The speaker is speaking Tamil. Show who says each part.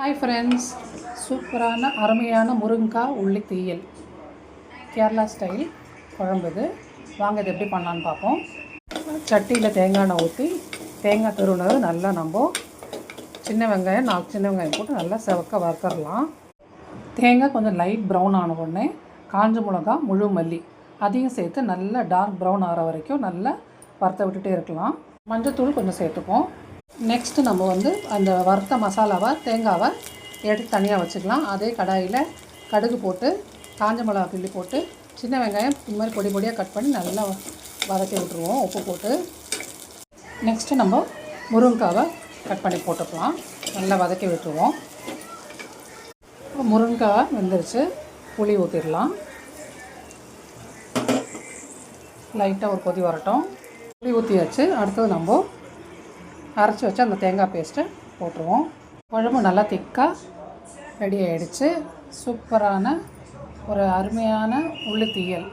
Speaker 1: ஹாய் ஃப்ரெண்ட்ஸ் சூப்பரான அருமையான முருங்கைக்காய் உள்ளி தீயல். கேரளா ஸ்டைல் குழம்பு இது. வாங்க இது எப்படி பண்ணலான்னு பார்ப்போம். சட்டியில் தேங்காய் எண்ணெய் ஊற்றி தேங்காய் துருவினது நல்லா நம்ம சின்ன வெங்காயம் நாலு சின்ன வெங்காயம் போட்டு நல்லா செவக்க வறுத்துடலாம். தேங்காய் கொஞ்சம் லைட் ப்ரௌன் ஆன உடனே காஞ்ச மிளகா முழு மல்லி அதையும் சேர்த்து நல்லா டார்க் ப்ரௌன் ஆகிற வரைக்கும் நல்லா வறுத்த விட்டுட்டே இருக்கலாம். மஞ்சத்தூள் கொஞ்சம் சேர்த்துப்போம் நெக்ஸ்ட்டு நம்ம வந்து அந்த வறுத்த மசாலாவை தேங்காவை எடுத்து தனியாக வச்சுக்கலாம். அதே கடாயில் கடுகு போட்டு காஞ்ச மிளகா கிள்ளி போட்டு சின்ன வெங்காயம் இது மாதிரி பொடி பொடியாக கட் பண்ணி நல்லா வதக்கி விட்ருவோம் உப்பு போட்டு. நெக்ஸ்ட்டு நம்ம முருங்காவை கட் பண்ணி போட்டுக்கலாம். நல்லா வதக்கி விட்டுருவோம். முருங்காய் வெந்துருச்சு. புளி ஊற்றிடலாம் லைட்டாக ஒரு கொதி வரட்டும். புளி ஊற்றியாச்சு அடுத்தது நம்ம அரைச்சி வச்சு அந்த தேங்காய் பேஸ்ட்டை போட்டுருவோம். குழம்பு நல்லா திக்காக ரெடி ஆகிடுச்சு சூப்பரான ஒரு அருமையான உள்ளு தீயல்